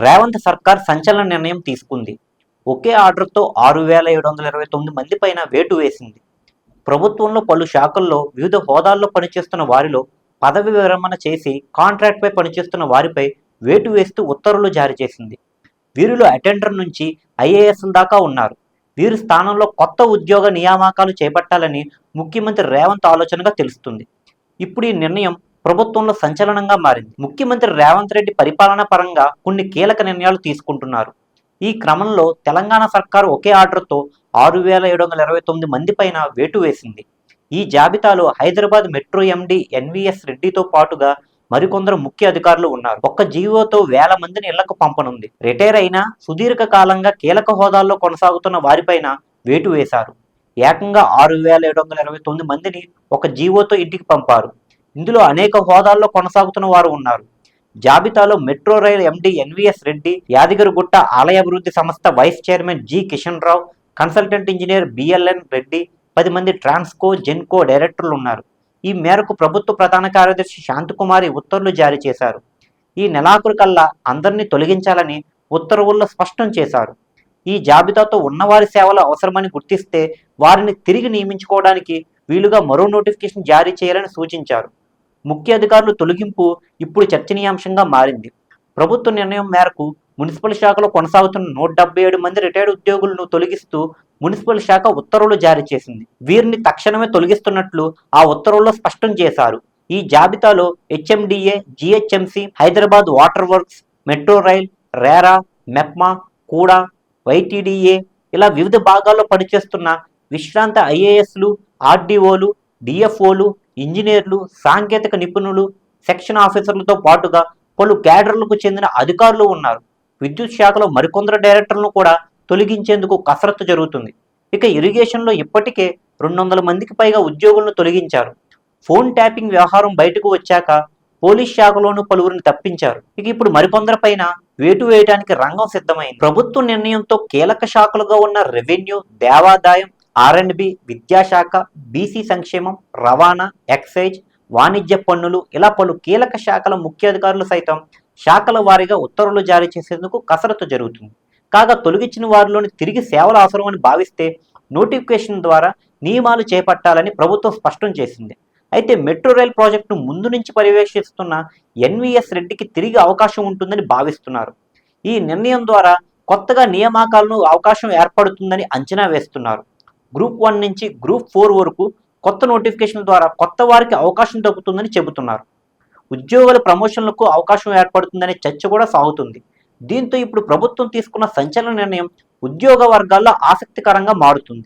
రేవంత్ సర్కార్ సంచలన నిర్ణయం తీసుకుంది. ఒకే ఆర్డర్తో ఆరు వేల ఏడు వందల ఇరవై తొమ్మిది మంది పైన వేటు వేసింది. ప్రభుత్వంలో పలు శాఖల్లో వివిధ హోదాల్లో పనిచేస్తున్న వారిలో పదవి విరమణ చేసి కాంట్రాక్ట్పై పనిచేస్తున్న వారిపై వేటు వేస్తూ ఉత్తర్వులు జారీ చేసింది. వీరిలో అటెండర్ నుంచి ఐఏఎస్ల దాకా ఉన్నారు. వీరి స్థానంలో కొత్త ఉద్యోగ నియామకాలు చేపట్టాలని ముఖ్యమంత్రి రేవంత్ ఆలోచనగా తెలుస్తుంది. ఇప్పుడు ఈ నిర్ణయం ప్రభుత్వంలో సంచలనంగా మారింది. ముఖ్యమంత్రి రేవంత్ రెడ్డి పరిపాలన పరంగా కొన్ని కీలక నిర్ణయాలు తీసుకుంటున్నారు. ఈ క్రమంలో తెలంగాణ సర్కారు ఒకే ఆర్డర్తో ఆరు వేల ఏడు వందల ఇరవై తొమ్మిది మంది పైన వేటు వేసింది. ఈ జాబితాలో హైదరాబాద్ మెట్రో ఎండీ ఎన్వీఎస్ రెడ్డితో పాటుగా మరికొందరు ముఖ్య అధికారులు ఉన్నారు. ఒక్క జీవోతో వేల మందిని ఇళ్ళకు పంపనుంది. రిటైర్ అయినా సుదీర్ఘ కాలంగా కీలక హోదాల్లో కొనసాగుతున్న వారిపైన వేటు వేశారు. ఏకంగా ఆరు వేల ఏడు వందల ఇరవై తొమ్మిది మందిని ఒక జీవోతో ఇంటికి పంపారు. ఇందులో అనేక హోదాల్లో కొనసాగుతున్న వారు ఉన్నారు. జాబితాలో metro rail MD NVS Reddy Yadagirigutta ఆలయ అభివృద్ధి సంస్థ vice chairman G Kishan Rao consultant engineer BLN Reddy పది మంది ట్రాన్స్కో జెన్కో డైరెక్టర్లు ఉన్నారు. ఈ మేరకు ప్రభుత్వ ప్రధాన కార్యదర్శి శాంతకుమారి ఉత్తర్వులు జారీ చేశారు. ఈ నెలాఖరు కల్లా అందరినీ తొలగించాలని ఉత్తర్వుల్లో స్పష్టం చేశారు. ఈ జాబితాతో ఉన్నవారి సేవలు అవసరమని గుర్తిస్తే వారిని తిరిగి నియమించుకోవడానికి వీలుగా మరో నోటిఫికేషన్ జారీ చేయాలని సూచించారు. ముఖ్య అధికారులు తొలగింపు ఇప్పుడు చర్చనీయాంశంగా మారింది. ప్రభుత్వ నిర్ణయం మేరకు మున్సిపల్ శాఖలో కొనసాగుతున్న నూట డెబ్బై ఏడు మంది రిటైర్డ్ ఉద్యోగులను తొలగిస్తూ మున్సిపల్ శాఖ ఉత్తర్వులు జారీ చేసింది. వీరిని తక్షణమే తొలగిస్తున్నట్లు ఆ ఉత్తర్వుల్లో స్పష్టం చేశారు. ఈ జాబితాలో HMDA GHMC Hyderabad water works metro rail RERA MEPMA కూడా వైటీడీఏ ఇలా వివిధ భాగాల్లో పనిచేస్తున్న విశ్రాంత ఐఏఎస్లు ఆర్డీఓలు డిఎఫ్ఓలు ఇంజనీర్లు సాంకేతిక నిపుణులు సెక్షన్ ఆఫీసర్లతో పాటుగా పలు క్యాడర్లకు చెందిన అధికారులు ఉన్నారు. విద్యుత్ శాఖలో మరికొందరు డైరెక్టర్లను కూడా తొలగించేందుకు కసరత్తు జరుగుతుంది. ఇక ఇరిగేషన్లో ఇప్పటికే రెండు వందల మందికి పైగా ఉద్యోగులను తొలగించారు. ఫోన్ ట్యాపింగ్ వ్యవహారం బయటకు వచ్చాక పోలీస్ శాఖలోనూ పలువురిని తప్పించారు. ఇక ఇప్పుడు మరికొందరి పైన వేటు వేయడానికి రంగం సిద్ధమైంది. ప్రభుత్వ నిర్ణయంతో కీలక శాఖలుగా ఉన్న రెవెన్యూ దేవాదాయం ఆర్ అండ్ బి విద్యాశాఖ బీసీ సంక్షేమం రవాణా ఎక్సైజ్ వాణిజ్య పన్నులు ఇలా పలు కీలక శాఖల ముఖ్య అధికారులు సైతం శాఖల వారీగా ఉత్తర్వులు జారీ చేసేందుకు కసరత్తు జరుగుతుంది. కాగా తొలగించిన వారిలోని తిరిగి సేవలు అవసరమని భావిస్తే నోటిఫికేషన్ ద్వారా నియమాలు చేపట్టాలని ప్రభుత్వం స్పష్టం చేసింది. అయితే మెట్రో రైల్ ప్రాజెక్టును ముందు నుంచి పర్యవేక్షిస్తున్న ఎన్విఎస్ రెడ్డికి తిరిగి అవకాశం ఉంటుందని భావిస్తున్నారు. ఈ నిర్ణయం ద్వారా కొత్తగా నియామకాలను అవకాశం ఏర్పడుతుందని అంచనా వేస్తున్నారు. గ్రూప్ వన్ నుంచి గ్రూప్ ఫోర్ వరకు కొత్త నోటిఫికేషన్ ద్వారా కొత్త వారికి అవకాశం దక్కుతుందని చెబుతున్నారు. ఉద్యోగుల ప్రమోషన్లకు అవకాశం ఏర్పడుతుందనే చర్చ కూడా సాగుతుంది. దీంతో ఇప్పుడు ప్రభుత్వం తీసుకున్న సంచలన నిర్ణయం ఉద్యోగ వర్గాల్లో ఆసక్తికరంగా మారుతుంది.